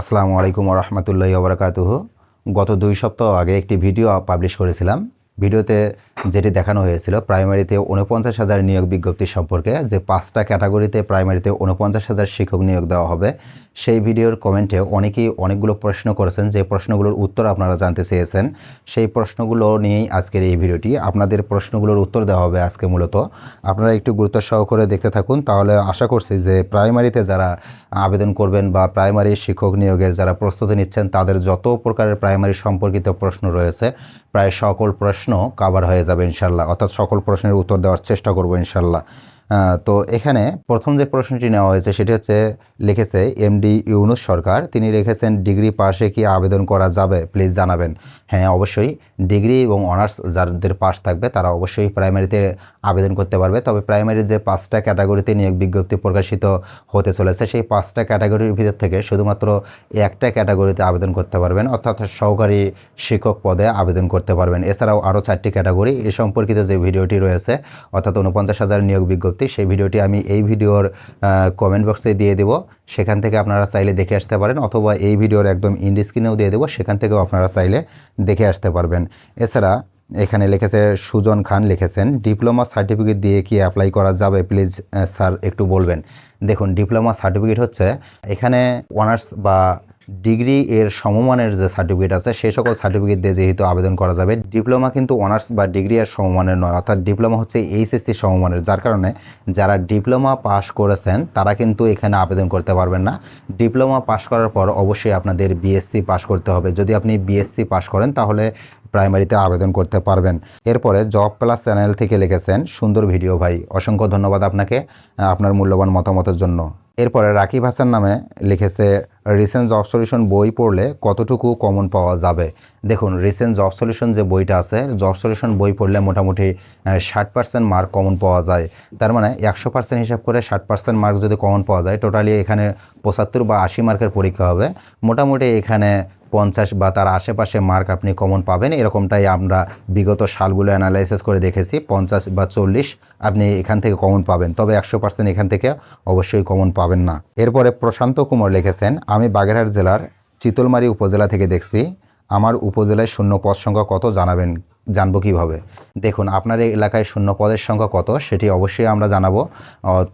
আসসালামু আলাইকুম রহমতুল্লাহ ওবরাকাতুহু গত দুই সপ্তাহ আগে একটি ভিডিও পাবলিশ করেছিলাম। ভিডিওতে যেটি দেখানো হয়েছিল প্রাইমারিতে উনপঞ্চাশ হাজার নিয়োগ বিজ্ঞপ্তি সম্পর্কে যে পাঁচটা ক্যাটাগরিতে প্রাইমারিতে উনপঞ্চাশ হাজার শিক্ষক নিয়োগ দেওয়া হবে, সেই ভিডিওর কমেন্টে অনেকেই অনেকগুলো প্রশ্ন করেছেন। যে প্রশ্নগুলোর উত্তর আপনারা জানতে চেয়েছেন, সেই প্রশ্নগুলো নিয়েই আজকের এই ভিডিওটি। আপনাদের প্রশ্নগুলোর উত্তর দেওয়া হবে আজকে মূলত। আপনারা একটু গুরুত্ব সহকারে দেখতে থাকুন। তাহলে আশা করছি যে প্রাইমারিতে যারা আবেদন করবেন বা প্রাইমারি শিক্ষক নিয়োগের যারা প্রস্তুতি নিচ্ছেন, তাদের যত প্রকারের প্রাইমারি সম্পর্কিত প্রশ্ন রয়েছে, প্রায় সকল প্রশ্ন কাভার হয়ে যাবে ইনশাল্লাহ অর্থাৎ সকল প্রশ্নের উত্তর দেওয়ার চেষ্টা করব ইনশাল্লাহ তো এখানে প্রথম যে প্রশ্নটি নেওয়া হয়েছে সেটি হচ্ছে, লিখেছে এমডি ইউনুস সরকার, তিনি লিখেছেন, ডিগ্রি পাশে কি আবেদন করা যাবে? প্লিজ জানাবেন। হ্যাঁ অবশ্যই। ডিগ্রি এবং অনার্স যাদের পাশ থাকবে, তারা অবশ্যই প্রাইমারিতে আবেদন করতে পারবে। তবে প্রাইমারির যে পাঁচটা ক্যাটাগরিতে নিয়োগ বিজ্ঞপ্তি প্রকাশিত হতে চলেছে, সেই পাঁচটা ক্যাটাগরির ভিতর থেকে শুধুমাত্র একটা ক্যাটাগরিতে আবেদন করতে পারবেন, অর্থাৎ সহকারী শিক্ষক পদে আবেদন করতে পারবেন। এছাড়াও আরও চারটি ক্যাটাগরি এ সম্পর্কিত যে ভিডিওটি রয়েছে, অর্থাৎ উনপঞ্চাশ হাজার নিয়োগ বিজ্ঞপ্তি, সেই ভিডিওটি আমি এই ভিডিওর কমেন্ট বক্সে দিয়ে দেবো। সেখান থেকে আপনারা চাইলে দেখে আসতে পারেন, অথবা এই ভিডিওর একদম ইন্ডিস্ক্রিনেও দিয়ে দেবো, সেখান থেকেও আপনারা চাইলে দেখে আসতে পারবেন। এছাড়া এখানে লিখেছে, সুজন খান লিখেছেন, ডিপ্লোমা সার্টিফিকেট দিয়ে কি অ্যাপ্লাই করা যাবে? প্লিজ স্যার, একটু বলবেন। দেখুন, ডিপ্লোমা সার্টিফিকেট হচ্ছে, এখানে অনার্স বা ডিগ্রি এর সমমানের যে সার্টিফিকেট আছে, সেই সকল সার্টিফিকেট দিয়ে যেহেতু আবেদন করা যাবে, ডিপ্লোমা কিন্তু অনার্স বা ডিগ্রি এর সমমানের নয়, অর্থাৎ ডিপ্লোমা হচ্ছে এইচএসসি সমমানের, যার কারণে যারা ডিপ্লোমা পাস করেছেন, তারা কিন্তু এখানে আবেদন করতে পারবেন না। ডিপ্লোমা পাস করার পর অবশ্যই আপনাদের বিএসসি পাস করতে হবে। যদি আপনি বিএসসি পাস করেন, তাহলে প্রাইমারিতে আবেদন করতে পারবেন। এরপরে জব প্লাস চ্যানেল থেকে লিখেছেন, সুন্দর ভিডিও ভাই, অসংখ্য ধন্যবাদ আপনাকে, আপনার মূল্যবান মতামতের জন্য। এরপরে রাকিব হাসান নামে লিখেছে রিসেন্ট জব সলিউশন বই পড়লে কতটুকু কমন পাওয়া যাবে? দেখুন রিসেন্ট জব সলিউশন যে বইটা আছে জব সলিউশন বই পড়লে মোটামুটি ষাট পার্সেন্ট মার্ক কমন পাওয়া যায়। তার মানে একশো পার্সেন্ট হিসাব করে ষাট পার্সেন্ট মার্ক যদি কমন পাওয়া যায় টোটালি এখানে পঁচাত্তর বা আশি মার্কের পরীক্ষা হবে। মোটামুটি এখানে পঞ্চাশ বা তার আশেপাশে মার্ক আপনি কমন পাবেন, এরকমটাই আমরা বিগত সালগুলো অ্যানালাইসিস করে দেখেছি, পঞ্চাশ বা চল্লিশ আপনি এখান থেকে কমন পাবেন, তবে একশো পার্সেন্ট এখান থেকে অবশ্যই কমন পাবেন না। এরপরে প্রশান্ত কুমার লিখেছেন, আমি বাগেরহাট জেলার চিতলমারি উপজেলা থেকে দেখছি, আমার উপজেলায় শূন্য পদ সংখ্যা কত জানাবেন? জানব কীভাবে? দেখুন, আপনার এই এলাকায় শূন্য পদের সংখ্যা কত? সেটি অবশ্যই আমরা জানাব।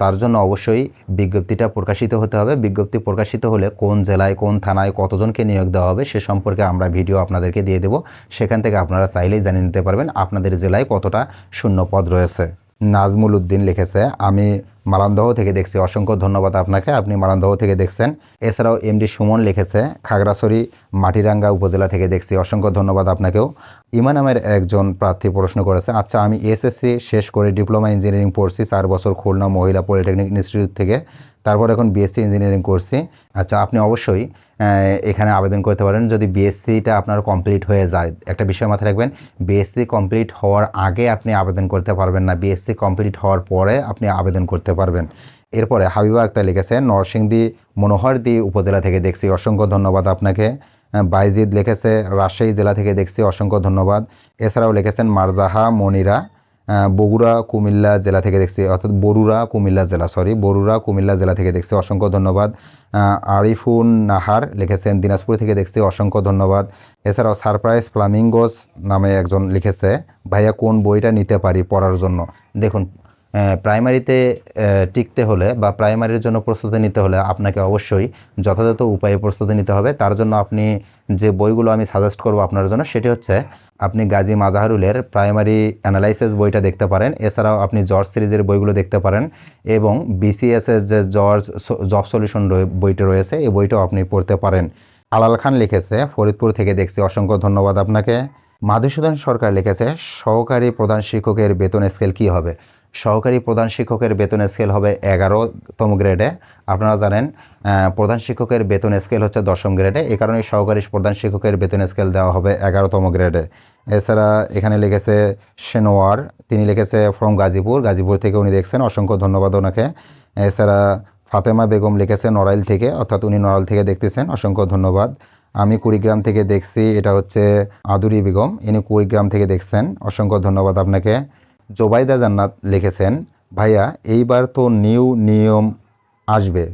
তার জন্য অবশ্যই বিজ্ঞপ্তিটা প্রকাশিত হতে হবে। বিজ্ঞপ্তি প্রকাশিত হলে কোন জেলায়, কোন থানায় কতজনকে নিয়োগ দেওয়া হবে সে সম্পর্কে আমরা ভিডিও আপনাদেরকে দিয়ে দেবো। সেখান থেকে আপনারা চাইলেই জানিয়ে নিতে পারবেন আপনাদের জেলায় কতটা শূন্য পদ রয়েছে। নাজমুল উদ্দিন লিখেছে, আমি মালান্দহ থেকে দেখছি। অসংখ্য ধন্যবাদ আপনাকে, আপনি মালান্দহ থেকে দেখছেন। এছাড়াও এমডি সুমন লিখেছে, খাগড়াছড়ি, মাটিরাঙ্গা উপজেলা থেকে দেখছি। অসংখ্য ধন্যবাদ আপনাকেও। ইমান নামের একজন প্রার্থী প্রশ্ন করেছে আচ্ছা আমি এসএসসি শেষ করে ডিপ্লোমা ইঞ্জিনিয়ারিং পড়ছি, চার বছর খুলনা মহিলা পলিটেকনিক ইনস্টিটিউট থেকে। তারপর এখন বিএসসি ইঞ্জিনিয়ারিং করছি আচ্ছা আপনি অবশ্যই এখানে আবেদন করতে পারেন। যদি বিএসসিটা আপনার কমপ্লিট হয়ে যায়, একটা বিষয় মাথায় রাখবেন বিএসসি কমপ্লিট হওয়ার আগে আপনি আবেদন করতে পারবেন না। বিএসসি কমপ্লিট হওয়ার পরে আপনি আবেদন করতে পারবেন। এরপরে হাবিবা আক্তার লিখেছে নরসিংদী মনোহরদি উপজেলা থেকে দেখছি। অসংখ্য ধন্যবাদ আপনাকে। বাইজিদ লিখেছে, রাজশাহী জেলা থেকে দেখছি। অসংখ্য ধন্যবাদ। এছাড়াও লিখেছেন, মারজাহা মনিরা। বগুড়া, কুমিল্লা জেলা থেকে দেখছি, অর্থাৎ বরুড়া, কুমিল্লা জেলা সরি বরুড়া, কুমিল্লা জেলা থেকে দেখছি অসংখ্য ধন্যবাদ। আরিফুন নাহার লিখেছেন, দিনাজপুর থেকে দেখছি অসংখ্য ধন্যবাদ। এছাড়াও সারপ্রাইজ ফ্লামিঙ্গোস নামে একজন লিখেছে, ভাইয়া, কোন বইটা নিতে পারি পড়ার জন্য? দেখুন প্রাইমারিতে টিকতে হলে বা প্রাইমারির জন্য প্রস্তুতি নিতে হলে আপনাকে অবশ্যই যথাযথ উপায়ে প্রস্তুতি নিতে হবে। তার জন্য আপনি যে বইগুলো আমি সাজেস্ট করব আপনার জন্য, সেটি হচ্ছে আপনি গাজী মাজাহারুলের প্রাইমারি অ্যানালাইসিস বইটা দেখতে পারেন। এছাড়াও আপনি জর্জ সিরিজের বইগুলো দেখতে পারেন এবং বিসিএসএস যে জর্জ জব সলিউশন বইটা রয়েছে, এই বইটাও আপনি পড়তে পারেন। আলাল খান লিখেছে, ফরিদপুর থেকে দেখছি, অসংখ্য ধন্যবাদ আপনাকে। মাধুসূদন সরকার লিখেছে, সহকারী প্রধান শিক্ষকের বেতন স্কেল কী হবে? সহকারী প্রধান শিক্ষকের বেতন স্কেল হবে এগারোতম গ্রেডে আপনারা জানেন প্রধান শিক্ষকের বেতন স্কেল হচ্ছে দশম গ্রেডে এই কারণে সহকারী প্রধান শিক্ষকের বেতন স্কেল দেওয়া হবে এগারোতম গ্রেডে এছাড়া এখানে লিখেছে সেনোয়ার, তিনি লিখেছে ফ্রম গাজীপুর। গাজীপুর থেকে উনি দেখছেন, অসংখ্য ধন্যবাদ ওনাকে। এছাড়া ফাতেমা বেগম লিখেছে নড়াইল থেকে, অর্থাৎ উনি নড়াইল থেকে দেখতেছেন, অসংখ্য ধন্যবাদ। আমি কুড়িগ্রাম থেকে দেখছি, এটা হচ্ছে আদুরি বেগম, ইনি কুড়িগ্রাম থেকে দেখছেন, অসংখ্য ধন্যবাদ আপনাকে। জোবাইদা জান্নাত লিখেছেন, ভাইয়া, এইবার তো নিউ নিয়ম আসবে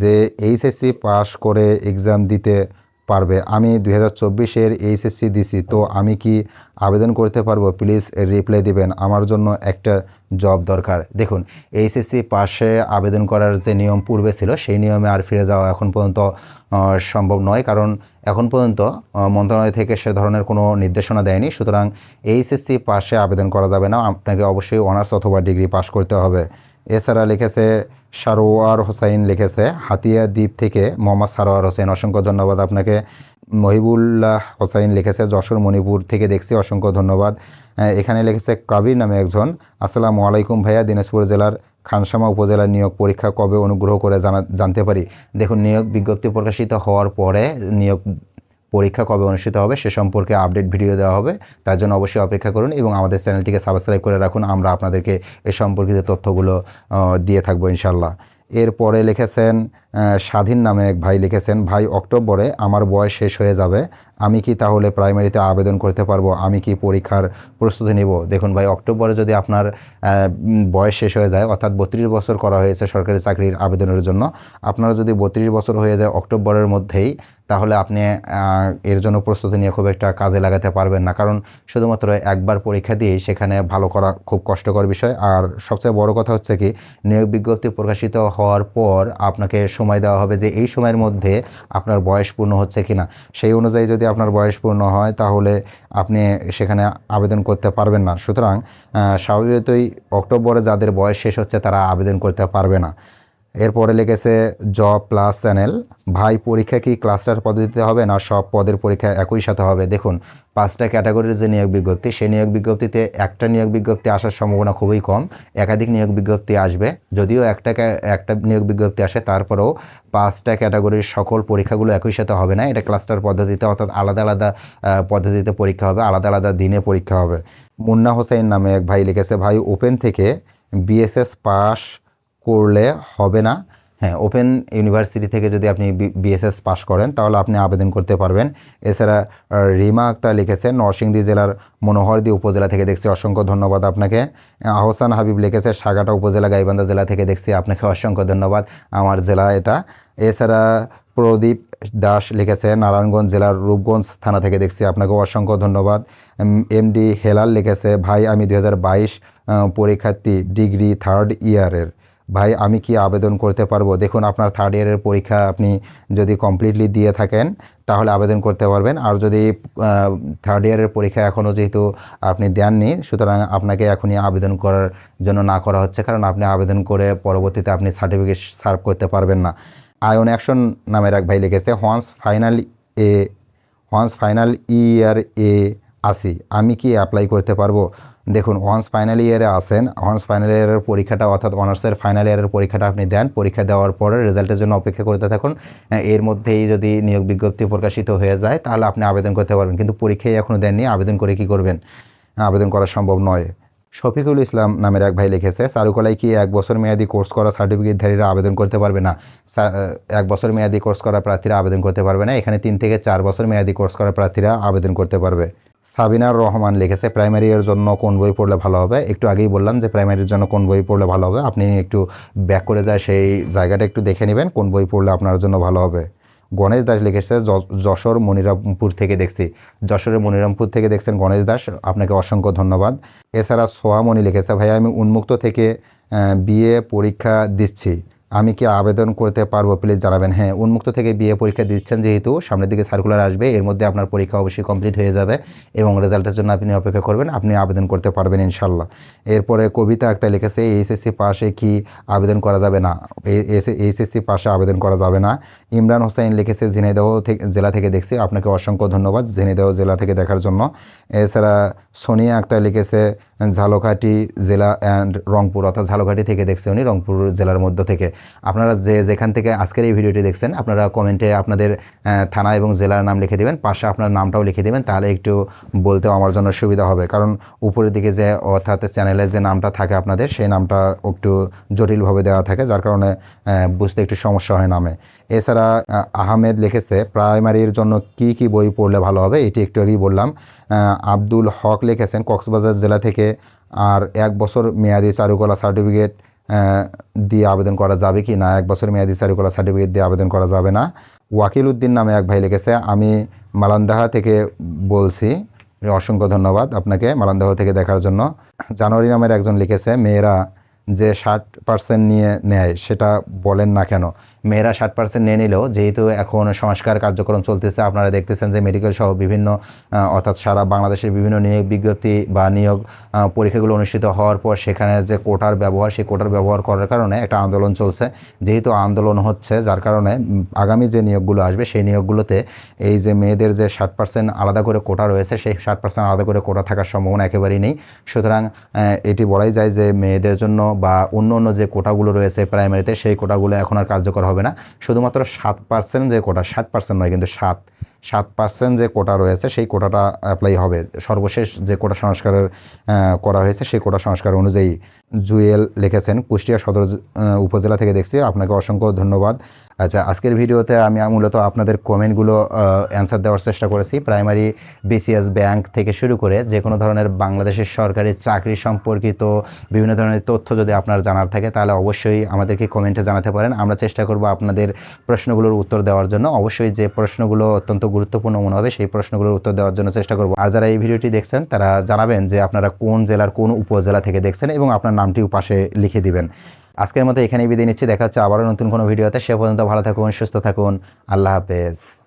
যে এইচএসসি পাশ করে এক্সাম দিতে পারবে। আমি দুই হাজার চব্বিশের এইচএসসি দিছি, তো আমি কি আবেদন করতে পারব? প্লিজ রিপ্লাই দিবেন। আমার জন্য একটা জব দরকার। দেখুন, এইচএসসি পাশে আবেদন করার যে নিয়ম পূর্বে ছিল, সেই নিয়মে আর ফিরে যাওয়া এখন পর্যন্ত সম্ভব নয়। কারণ এখন পর্যন্ত মন্ত্রণালয় থেকে সে ধরনের কোনো নির্দেশনা দেয়নি। সুতরাং এইচএসসি পাশে আবেদন করা যাবে না। আপনাকে অবশ্যই অনার্স অথবা ডিগ্রি পাশ করতে হবে। এছাড়া লিখেছে, সারোয়ার হোসাইন লিখেছে, হাতিয়া দ্বীপ থেকে মোহাম্মদ সারোয়ার হোসেন। অসংখ্য ধন্যবাদ আপনাকে। মহিবুল্লাহ হোসাইন লিখেছে, যশোর মণিপুর থেকে দেখছি, অসংখ্য ধন্যবাদ। এখানে লিখেছে, কাবির নামে একজন। আসসালামু আলাইকুম ভাইয়া, দিনাজপুর জেলার খানসামা উপজেলার নিয়োগ পরীক্ষা কবে অনুগ্রহ করে জানা, জানতে পারি। দেখুন, নিয়োগ বিজ্ঞপ্তি প্রকাশিত হওয়ার পরে নিয়োগ পরীক্ষা কবে অনুষ্ঠিত হবে সে সম্পর্কে আপডেট ভিডিও দেওয়া হবে। তার জন্য অবশ্যই অপেক্ষা করুন এবং আমাদের চ্যানেলটিকে সাবস্ক্রাইব করে রাখুন। আমরা আপনাদেরকে এ সম্পর্কিত তথ্যগুলো দিয়ে থাকব ইনশাল্লাহ এরপরে লিখেছেন স্বাধীন নামে এক ভাই লিখেছেন, ভাই, অক্টোবরে আমার বয়স শেষ হয়ে যাবে, আমি কি তাহলে প্রাইমারিতে আবেদন করতে পারব? আমি কি পরীক্ষার প্রস্তুতি নিব? দেখুন ভাই, অক্টোবরে যদি আপনার বয়স শেষ হয়ে যায়, অর্থাৎ বত্রিশ বছর করা হয়েছে সরকারি চাকরির আবেদনের জন্য, আপনার যদি বত্রিশ বছর হয়ে যায় অক্টোবরের মধ্যেই, তাহলে আপনি এর জন্য প্রস্তুতি নিয়ে খুব একটা কাজে লাগাতে পারবেন না। কারণ শুধুমাত্র একবার পরীক্ষা দিয়েই সেখানে ভালো করা খুব কষ্টকর বিষয়। আর সবচেয়ে বড় কথা হচ্ছে কি, নিয়োগ বিজ্ঞপ্তি প্রকাশিত হওয়ার পর আপনাকে সময় দেওয়া হবে যে এই সময়ের মধ্যে আপনার বয়স পূর্ণ হচ্ছে কি না সেই অনুযায়ী যদি আপনার বয়স পূর্ণ হয়, তাহলে আপনি সেখানে আবেদন করতে পারবেন না। সুতরাং স্বাভাবিকতই অক্টোবরে যাদের বয়স শেষ হচ্ছে, তারা আবেদন করতে পারবে না। এরপরে লিখেছে, জব প্লাস চ্যানেল ভাই পরীক্ষা কি ক্লাস্টার পদ্ধতিতে হবে না সব পদের পরীক্ষা একই সাথে হবে? দেখুন, পাঁচটা ক্যাটাগরির যে নিয়োগ বিজ্ঞপ্তি, সেই নিয়োগ বিজ্ঞপ্তিতে একটা নিয়োগ বিজ্ঞপ্তি আসার সম্ভাবনা খুবই কম। একাধিক নিয়োগ বিজ্ঞপ্তি আসবে, যদিও একটা একটা নিয়োগ বিজ্ঞপ্তি আসে, তারপরেও পাঁচটা ক্যাটাগরির সকল পরীক্ষাগুলো একই সাথে হবে না। এটা ক্লাস্টার পদ্ধতিতে, অর্থাৎ আলাদা আলাদা পদ্ধতিতে পরীক্ষা হবে, আলাদা আলাদা দিনে পরীক্ষা হবে। মুন্না হোসেন নামে এক ভাই লিখেছে, ভাই ওপেন থেকে বিএসএস পাস করলে হবে না। হ্যাঁ ওপেন ইউনিভার্সিটি থেকে যদি আপনি বিএসএস পাশ করেন, তাহলে আপনি আবেদন করতে পারবেন। এছাড়া রিমা আক্তার লিখেছেন নরসিংদী জেলার মনোহরদী উপজেলা থেকে দেখছি। অসংখ্য ধন্যবাদ আপনাকে। আহসান হাবিব লিখেছে, সাগাটা উপজেলা, গাইবান্ধা জেলা থেকে দেখছি। আপনাকে অসংখ্য ধন্যবাদ। আমার জেলা এটা। এছাড়া, প্রদীপ দাস লিখেছে, নারায়ণগঞ্জ জেলার রূপগঞ্জ থানা থেকে দেখছি। আপনাকেও অসংখ্য ধন্যবাদ। এমডি হেলাল লিখেছে, ভাই, আমি দু হাজার বাইশ পরীক্ষার্থী, ডিগ্রি থার্ড ইয়ারের ভাই, আমি কি আবেদন করতে পারব? দেখুন, আপনার থার্ড ইয়ারের পরীক্ষা আপনি যদি কমপ্লিটলি দিয়ে থাকেন, তাহলে আবেদন করতে পারবেন। আর যদি থার্ড ইয়ারের পরীক্ষা এখনও যেহেতু আপনি দেননি, সুতরাং আপনাকে এখনই আবেদন করার জন্য না করা হচ্ছে, কারণ আপনি আবেদন করে পরবর্তীতে আপনি সার্টিফিকেট সার্ভ করতে পারবেন না। আয়ন অ্যাকশন নামের এক ভাই লিখেছে হোয়ান্স ফাইনাল এ ওয়ান্স ফাইনাল ইয়ার এ আসি, আমি কি অ্যাপ্লাই করতে পারব? দেখুন ওয়ান্স ফাইনাল ইয়ারে আসেন ওয়ান্স ফাইনাল ইয়ারের পরীক্ষাটা, অর্থাৎ অনার্সের ফাইনাল ইয়ারের পরীক্ষাটা আপনি দেন, পরীক্ষা দেওয়ার পরে রেজাল্টের জন্য অপেক্ষা করতে থাকুন। এর মধ্যেই যদি নিয়োগ বিজ্ঞপ্তি প্রকাশিত হয়ে যায়, তাহলে আপনি আবেদন করতে পারবেন, কিন্তু পরীক্ষায় এখনও দেননি, আবেদন করে কি করবেন? আবেদন করা সম্ভব নয়। শফিকুল ইসলাম নামের এক ভাই লিখেছে চারুকলায় কি এক বছর মেয়াদি কোর্স করা সার্টিফিকেটধারীরা আবেদন করতে পারবে না? এক বছর মেয়াদি কোর্স করা প্রার্থীরা আবেদন করতে পারবে না, এখানে তিন থেকে চার বছর মেয়াদি কোর্স করা প্রার্থীরা আবেদন করতে পারবে। সাবিনার রহমান লিখেছে প্রাইমারি এর জন্য কোন বই পড়লে ভালো হবে? একটু আগেই বললাম যে প্রাইমারির জন্য কোন বই পড়লে ভালো হবে? আপনি একটু ব্যাক করে যায় সেই জায়গাটা একটু দেখে নেবেন, কোন বই পড়লে আপনার জন্য ভালো হবে। গণেশ দাস লিখেছে যশোর মনিরামপুর থেকে দেখছি। যশোরের মনিরামপুর থেকে দেখছেন গণেশ দাস, আপনাকে অসংখ্য ধন্যবাদ। এছাড়া সোয়ামণি লিখেছে ভাই আমি উন্মুক্ত থেকে বিএ পরীক্ষা দিচ্ছি। আমি কি আবেদন করতে পারব? প্লিজ জানাবেন। হ্যাঁ উন্মুক্ত থেকে বিএ পরীক্ষা দিচ্ছেন যেহেতু, সামনের দিকে সার্কুলার আসবে, এর মধ্যে আপনার পরীক্ষা অবশ্যই কমপ্লিট হয়ে যাবে এবং রেজাল্টের জন্য আপনি অপেক্ষা করবেন, আপনি আবেদন করতে পারবেন ইনশাল্লাহ এরপরে কবিতা আক্তার লিখেছে এইচএসসি পাশে কি আবেদন করা যাবে না? এইচএসসি পাশে আবেদন করা যাবে না। ইমরান হোসেন লিখেছে, ঝিনাইদহ জেলা থেকে দেখছি। আপনাকে অসংখ্য ধন্যবাদ ঝিনাইদহ জেলা থেকে দেখার জন্য। এছাড়া সোনিয়া আক্তার লিখেছে, ঝালকাঠি জেলা অ্যান্ড রংপুর। অর্থাৎ ঝালকাঠি থেকে দেখছে উনি রংপুর জেলার মধ্য থেকে। আপনারা যে যেখান থেকে আজকের এই ভিডিওটি দেখছেন, আপনারা কমেন্টে আপনাদের থানা এবং জেলার নাম লিখে দিবেন, পাশে আপনার নামটাও লিখে দিবেন, তাহলে একটু বলতেও আমার জন্য সুবিধা হবে। কারণ উপরের দিকে যে অর্থাৎ চ্যানেলের যে নামটা থাকে আপনাদের, সেই নামটা একটু জটিলভাবে দেওয়া থাকে, যার কারণে বুঝতে একটু সমস্যা হয় নামে। এছাড়া আহমেদ লিখেছে, প্রাইমারির জন্য কি কি বই পড়লে ভালো হবে? এটি একটু আগেই বললাম। আব্দুল হক লিখেছেন, কক্সবাজার জেলা থেকে আর এক বছর মেয়াদি চারুকলা সার্টিফিকেট দিয়ে আবেদন করা যাবে কি না? এক বছর মেয়াদি চারুকলা সার্টিফিকেট দিয়ে আবেদন করা যাবে না? ওয়াকিল উদ্দিন নামে এক ভাই লিখেছে, আমি মালান্দাহা থেকে বলছি, অসংখ্য ধন্যবাদ আপনাকে মালান্দাহা থেকে দেখার জন্য। জানুয়ারি নামের একজন লিখেছে, মেয়েরা যে ষাট পার্সেন্ট নিয়ে নেয়, সেটা বলেন না কেন। মেয়েরা ষাট পার্সেন্ট নিয়ে নিলেও যেহেতু এখন সংস্কার কার্যক্রম চলতেছে, আপনারা দেখতেছেন যে মেডিকেল সহ বিভিন্ন অর্থাৎ সারা বাংলাদেশের বিভিন্ন নিয়োগ বিজ্ঞপ্তি বা নিয়োগ পরীক্ষাগুলো অনুষ্ঠিত হওয়ার পর সেখানে যে কোটার ব্যবহার, সেই কোটার ব্যবহার করার কারণে একটা আন্দোলন চলছে। যেহেতু আন্দোলন হচ্ছে, যার কারণে আগামী যে নিয়োগগুলো আসবে, সেই নিয়োগগুলোতে এই যে মেয়েদের যে ষাট পার্সেন্ট আলাদা করে কোটা রয়েছে, সেই ষাট পার্সেন্ট আলাদা করে কোটা থাকার সম্ভাবনা একেবারেই নেই। সুতরাং এটি বলাই যায় যে মেয়েদের জন্য বা অন্য অন্য যে কোটাগুলো রয়েছে প্রাইমারিতে সেই কোটাগুলো এখন আর কার্যকর হবে না। শুধুমাত্র সাত পার্সেন্ট যে কোটা সাত পার্সেন্ট নয় কিন্তু সাত সাত পার্সেন্ট যে কোটা রয়েছে, সেই কোটাটা অ্যাপ্লাই হবে। সর্বশেষ যে কোটা সংস্কারের করা হয়েছে, সেই কোটা সংস্কার অনুযায়ী জুয়েল লিখেছেন। কুষ্টিয়া সদর উপজেলা থেকে দেখছি। আপনাকে অসংখ্য ধন্যবাদ। আচ্ছা আজকের ভিডিওতে আমি মূলত আপনাদের কমেন্টগুলো অ্যান্সার দেওয়ার চেষ্টা করেছি। প্রাইমারি বিসিএস ব্যাংক থেকে শুরু করে যে কোনো ধরনের বাংলাদেশের সরকারি চাকরি সম্পর্কিত বিভিন্ন ধরনের তথ্য যদি আপনার জানার থাকে, তাহলে অবশ্যই আমাদেরকে কমেন্টে জানাতে পারেন। আমরা চেষ্টা করব আপনাদের প্রশ্নগুলোর উত্তর দেওয়ার জন্য। অবশ্যই যে প্রশ্নগুলো অত্যন্ত গুরুত্বপূর্ণ মনে হবে, সেই প্রশ্নগুলোর উত্তর দেওয়ার জন্য চেষ্টা করব। আর যারা এই ভিডিওটি দেখছেন, তারা জানাবেন যে আপনারা কোন জেলার কোন উপজেলা থেকে দেখছেন এবং আপনার নামটিও পাশে লিখে দিবেন। আজকের মতো এখানেই বিদায় নিচ্ছি, দেখা হচ্ছে আবারও নতুন কোনো ভিডিওতে। সে পর্যন্ত ভালো থাকুন, সুস্থ থাকুন। আল্লাহ হাফেজ।